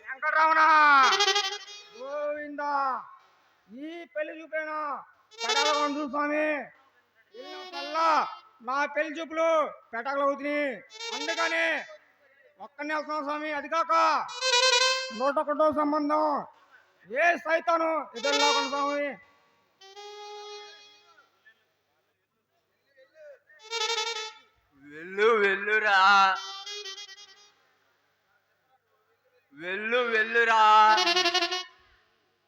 వెంకటరమణ! గోవిందా! ఈ పెళ్ళి చూపేనా? పెడగొండు స్వామి! నా పెళ్ళి చూపులు పెట్టగలవుతున్నాయి అందుకని ఒక్కనే వెళ్తున్నాం స్వామి అది కాక నూట ఒకటో సంబంధం ఏ సైతాను ఇద్దరు లేకుండా స్వామి? వెళ్ళు వెళ్ళురా వెళ్ళు వెళ్ళురా.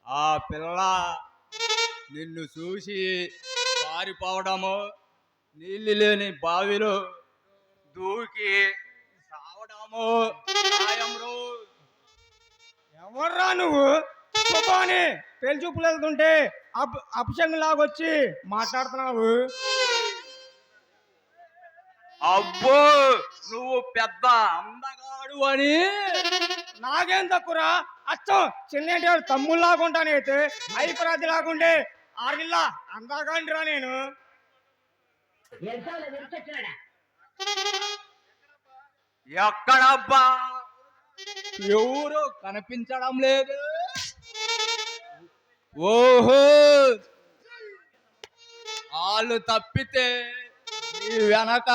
ఆ పిల్ల నిన్ను చూసి పారిపోవడము నీళ్ళు లేని బావిలో దూకి సావడము. ఎవర్రా నువ్వు? శుభాని పెళ్ళి చూపులు వెళ్తుంటే అప్ అపశంగం లాగొచ్చి మాట్లాడుతున్నావు? అబ్బో నువ్వు పెద్ద అందగాడు అని నాకేం తక్కువరా అచ్చం చిన్నేటి వాడు తమ్ముళ్ళు లాగుంటానైతే అయిపరాది లాగుండే ఆరిల్లా అందాకండిరా నేను ఎక్కడబ్బా? ఎవరు కనిపించడం లేదు. ఓహో! వాళ్ళు తప్పితే నీ వెనక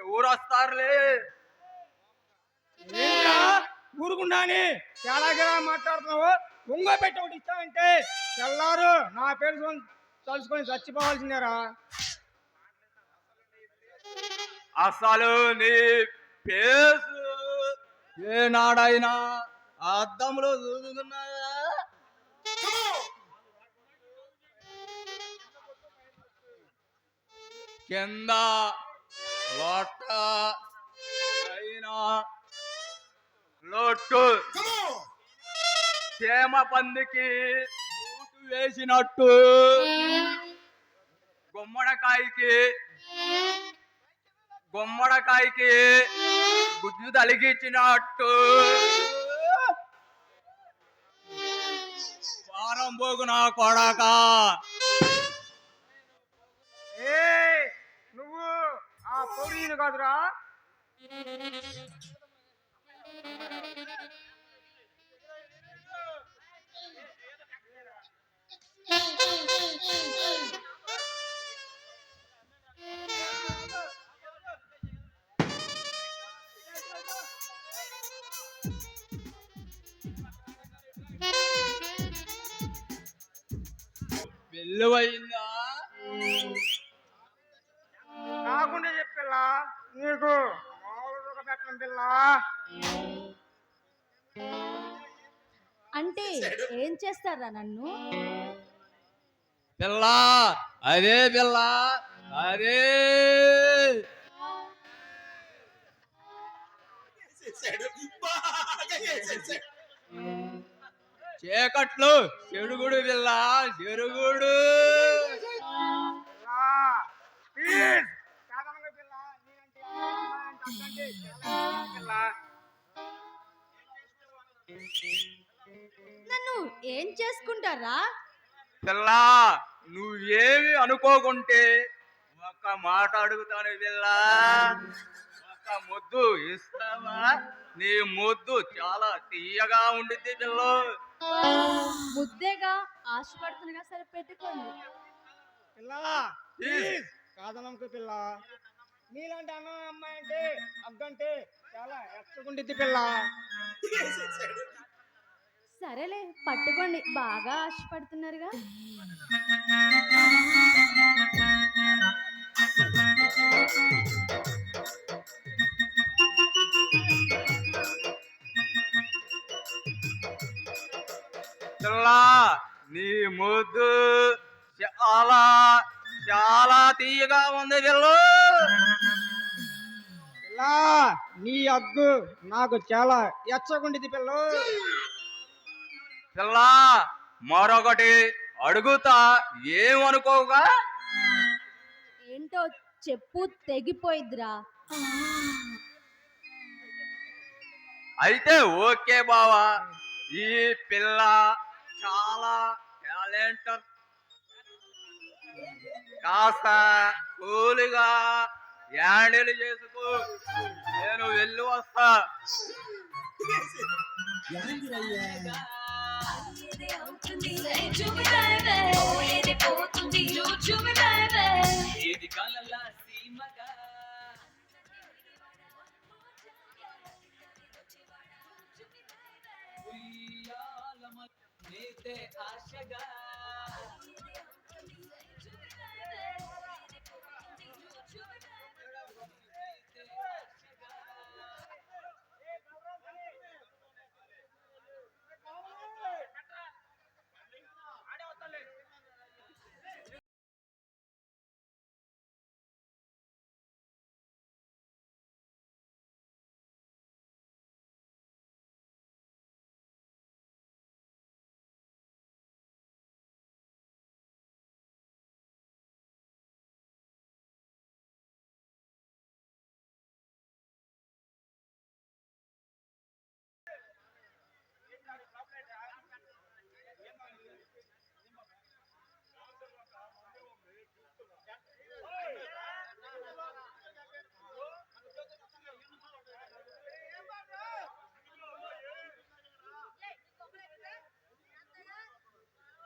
ఎవరు వస్తారులే ఊరుకుండానే తేడాగిరా మాట్లాడుతున్నావు. ఉంగో పెట్టి ఒకటి ఇచ్చావంటే తెల్లారు నా పేరు చూసుకొని తలుచుకొని చచ్చిపోవాల్సిందేరా. అసలు నీ పేసు ఏనాడైనా అద్దంలో చూసుకున్నాయా కింద లొట్ట అయినా లొట్టు చేమ పందికి ఊటు వేసినట్టు. గుమ్మడికాయకి గుమ్మడికాయకి గుజ్జు తలిగించినట్టు వారం పోగు నా కొడక. ఏ నువ్వు ఆ పౌరీని కాదురా. వెల్లువైందా కాకుండా చెప్పిల్లా నీకు. మామూలుగా పెట్టడం పిల్ల. అంటే ఏం చేస్తారా నన్ను పిల్ల అదే పిల్ల అదే చీకట్లు చెడుగుడు పిల్ల చెరుగుడు పిల్ల నన్ను ఏం చేసుకుంటారా? పిల్ల నువ్వేమి అనుకోకుంటే ఒక్క మాట అడుగుతాను పిల్ల. ఒక్క ముద్దు ఇస్తావా? నీ ముద్దు చాలా తీయగా ఉండిద్ది పిల్ల. ముద్దేగా ఆశపడుతున్నగా సరే పెట్టుకోండి. పిల్ల ప్లీజ్ కాదనకు పిల్ల. నీలాంటి అన్న అమ్మాయి అంటే అగ్గంటే చాలా ఎచ్చగుండిద్ది పిల్ల. సరేలే పట్టుకోండి. బాగా ఆశపడుతున్నారుగా. నీ ముద్దు చాలా చాలా తీయగా ఉంది పిల్ల. పిల్ల నీ అగ్గు నాకు చాలా ఎచ్చగుండిద్ది పిల్ల. పిల్ల మరొకటి అడుగుతా ఏమనుకోగా ఏంటో చెప్పు తెగిపోయిద్దిరా. అయితే ఓకే బావా ఈ పిల్ల చాలా టాలెంట్ కాస్త కూలిగా హ్యాండిల్ చేసుకో. నేను వెళ్ళి వస్తా. యాంగిరయ్యా